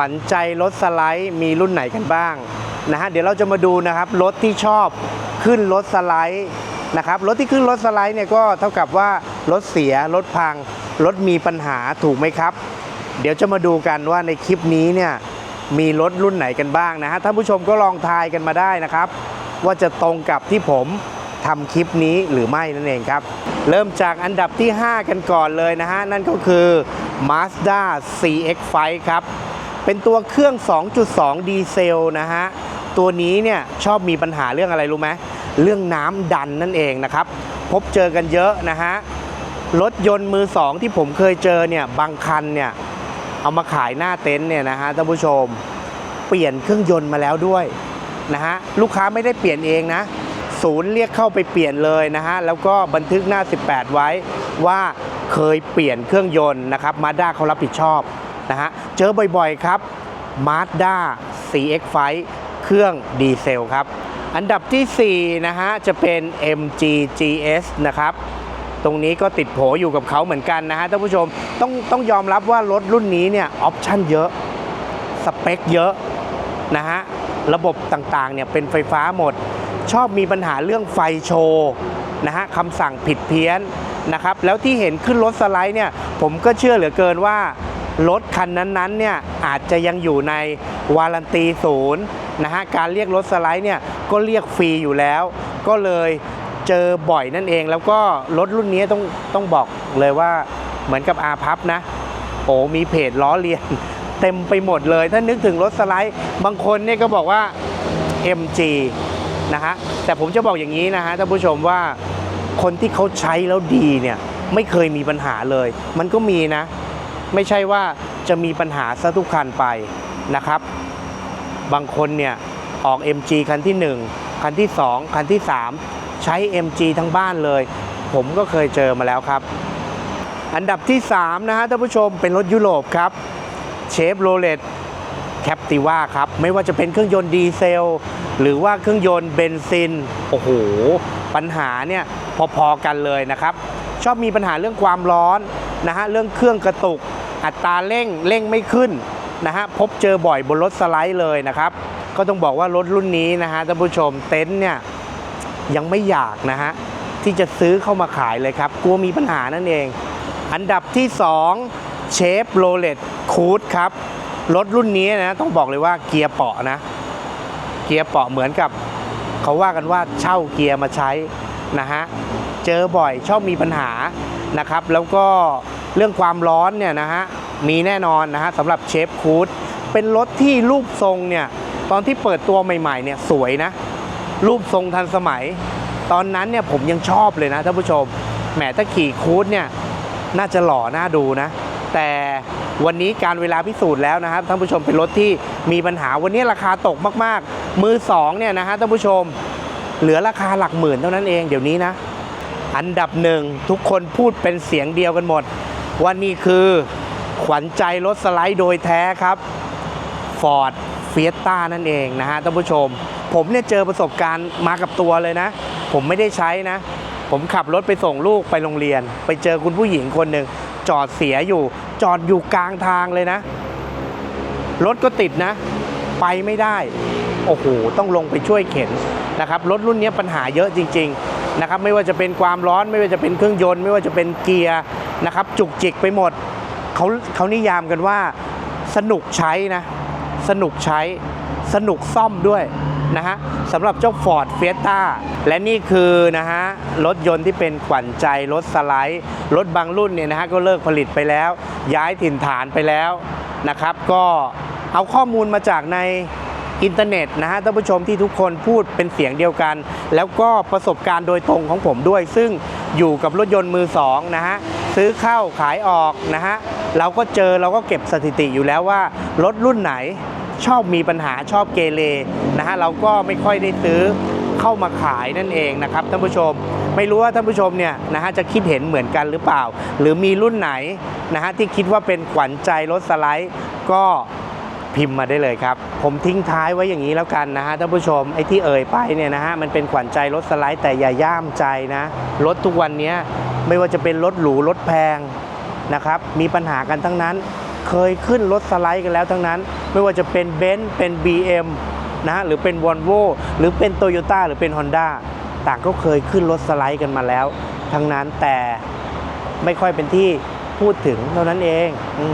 ขวัญใจรถสไลด์มีรุ่นไหนกันบ้างนะฮะเดี๋ยวเราจะมาดูนะครับรถที่ชอบขึ้นรถสไลด์นะครับรถที่ขึ้นรถสไลด์เนี่ยก็เท่ากับว่ารถเสียรถพังรถมีปัญหาถูกไหมครับ เดี๋ยวจะมาดูกันว่าในคลิปนี้เนี่ยมีรถรุ่นไหนกันบ้างนะฮะท่านผู้ชมก็ลองทายกันมาได้นะครับ ว่าจะตรงกับที่ผมทำคลิปนี้หรือไม่นั่นเองครับ เริ่มจากอันดับที่ 5 กันก่อนเลยนะฮะ นั่นก็คือ Mazda CX-5 ครับ เป็นตัวเครื่อง 2.2 ดีเซลนะฮะ ตัวนี้เนี่ยชอบมีปัญหาเรื่องอะไรรู้ไหมเรื่องน้ำดันนั่นเองนะครับ พบเจอกันเยอะนะฮะ รถยนต์มือสองที่ผมเคยเจอเนี่ยบางคันเนี่ยเอามาขายหน้าเต็นท์เนี่ยนะฮะท่านผู้ชม เปลี่ยนเครื่องยนต์มาแล้วด้วยนะฮะลูกค้าไม่ได้เปลี่ยนเองนะศูนย์เรียกเข้าไปเปลี่ยนเลยนะฮะแล้วก็บันทึกหน้า 18 ไว้ว่าเคยเปลี่ยนเครื่องยนต์นะครับมาด้าเขารับผิดชอบ นะฮะ เจอบ่อยๆครับ Mazda CX-5 เครื่องดีเซลครับ อันดับทีสี่ 4 นะฮะ จะเป็น MG GS นะครับตรงนี้ก็ติดโผอยู่กับเขาเหมือนกันนะฮะท่านผู้ชมต้องต้องยอมรับว่ารถรุ่นนี้เนี่ยออปชั่นเยอะสเปคเยอะนะฮะระบบต่างๆเนี่ยเป็นไฟฟ้าหมด ชอบมีปัญหาเรื่องไฟโชว์นะฮะคำสั่งผิดเพี้ยนนะครับแล้วที่เห็นขึ้นรถสไลด์เนี่ยผมก็เชื่อเหลือเกินว่า รถคันนั้นๆเนี่ยอาจจะยังอยู่ในวารันตีศูนย์นะฮะการเรียกรถสไลด์เนี่ยก็เรียกฟรีอยู่แล้ว ก็เลยเจอบ่อยนั่นเอง แล้วก็รถรุ่นนี้ต้องต้องบอกเลยว่าเหมือนกับอาพับนะโอ้มีเพจล้อเลียน เต็มไปหมดเลย ถ้านึกถึงรถสไลด์ บางคนเนี่ยก็บอกว่า MG นะฮะแต่ผมจะบอกอย่างนี้นะฮะท่านผู้ชมว่าคนที่เขาใช้แล้วดีเนี่ยไม่เคยมีปัญหาเลย มันก็มีนะ ไม่ใช่ว่าจะมีปัญหาซะทุกคันไปนะครับ บางคนเนี่ยออก MG คันที่ 1 คันที่ 2 คันที่ 3 ใช้ MG ทั้งบ้านเลย ผมก็เคยเจอมาแล้วครับ อันดับที่ 3 นะฮะท่านผู้ชมเป็นรถยุโรปครับเชฟโรเลตแคปติว่าครับ ไม่ว่าจะเป็นเครื่องยนต์ดีเซล หรือว่าเครื่องยนต์เบนซิน โอ้โห ปัญหาเนี่ยพอๆกันเลยนะครับ ชอบมีปัญหาเรื่องความร้อนนะฮะเรื่องเครื่องกระตุก อัตราเร่งเร่งไม่ขึ้นนะฮะพบเจอบ่อยบนรถสไลด์เลยนะครับ ก็ต้องบอกว่ารถรุ่นนี้นะฮะท่านผู้ชมเต็นท์เนี่ยยังไม่อยากนะฮะที่จะซื้อเข้ามาขายเลยครับ กลัวมีปัญหานั่นเอง อันดับที่2เชฟโรเลตคูดครับรถรุ่นนี้นะต้องบอกเลยว่าเกียร์เปาะนะ เกียร์เปาะเหมือนกับ เขาว่ากันว่าเช่าเกียร์มาใช้นะฮะเจอบ่อยชอบมีปัญหานะครับ แล้วก็ เรื่องความร้อนเนี่ยนะฮะมีแน่นอนนะฮะสำหรับเชฟคูดเป็นรถที่รูปทรงเนี่ยตอนที่เปิดตัวใหม่ๆเนี่ยสวยนะ รูปทรงทันสมัย ตอนนั้นเนี่ยผมยังชอบเลยนะท่านผู้ชมแหมถ้าขี่คูดเนี่ยน่าจะหล่อน่าดูนะ แต่วันนี้การเวลาพิสูจน์แล้วนะครับท่านผู้ชมเป็นรถที่มีปัญหาวันนี้ราคาตกมากๆ มือสองเนี่ยนะฮะท่านผู้ชม เหลือราคาหลักหมื่นเท่านั้นเองเดี๋ยวนี้นะ อันดับหนึ่งทุกคนพูดเป็นเสียงเดียวกันหมด ว่านี่คือขวัญใจรถสไลด์โดยแท้ครับ Ford f i e s t a นั่นเองนะฮะท่านผู้ชม ผมเนี่ยเจอประสบการณ์มากับตัวเลยนะ ผมไม่ได้ใช้นะ ผมขับรถไปส่งลูกไปโรงเรียน ไปเจอคุณผู้หญิงคนหนึ่งจอดเสียอยู่ จอดอยู่กลางทางเลยนะ รถก็ติดนะ ไปไม่ได้ โอ้โห ต้องลงไปช่วยเข็นนะครับ รถรุ่นนี้ปัญหาเยอะจริง ๆ นะครับ ไม่ว่าจะเป็นความร้อน ไม่ว่าจะเป็นเครื่องยนต์ ไม่ว่าจะเป็นเกียร์ นะครับ จุกจิกไปหมดเขาเขานิยามกันว่าสนุกใช้นะ สนุกใช้สนุกซ่อมด้วยนะฮะสำหรับเจ้า Ford Fiesta และนี่คือนะฮะรถยนต์ที่เป็นขวัญใจรถสไลด์รถบางรุ่นเนี่ยนะฮะก็เลิกผลิตไปแล้ว ย้ายถิ่นฐานไปแล้วนะครับ ก็เอาข้อมูลมาจากในอินเทอร์เน็ตนะฮะท่านผู้ชมที่ทุกคนพูดเป็นเสียงเดียวกัน แล้วก็ประสบการณ์โดยตรงของผมด้วย ซึ่งอยู่กับรถยนต์มือสองนะฮะ ซื้อเข้าขายออกนะฮะเราก็เจอเราก็เก็บสถิติอยู่แล้วว่ารถรุ่นไหนชอบมีปัญหาชอบเกเรนะฮะเราก็ไม่ค่อยได้ซื้อเข้ามาขายนั่นเองนะครับท่านผู้ชมไม่รู้ว่าท่านผู้ชมเนี่ยนะฮะจะคิดเห็นเหมือนกันหรือเปล่า หรือมีรุ่นไหนนะฮะที่คิดว่าเป็นขวัญใจรถสไลด์ก็พิมพ์มาได้เลยครับ ผมทิ้งท้ายไว้อย่างนี้แล้วกันนะฮะท่านผู้ชมไอ้ที่เอ่ยไปเนี่ยนะฮะมันเป็นขวัญใจรถสไลด์แต่อย่าย่ามใจนะรถทุกวันนี้ ไม่ว่าจะเป็นรถหรูรถแพงนะครับ มีปัญหากันทั้งนั้น เคยขึ้นรถสไลด์กันแล้วทั้งนั้น ไม่ว่าจะเป็นเบนซ์เป็น BM นะฮะหรือเป็น v o l v o หรือเป็น Toyota หรือเป็น Honda ต่างก็เคยขึ้นรถสไลด์กันมาแล้ว ทั้งนั้นแต่ไม่ค่อยเป็นที่พูดถึงเท่านั้นเอง อื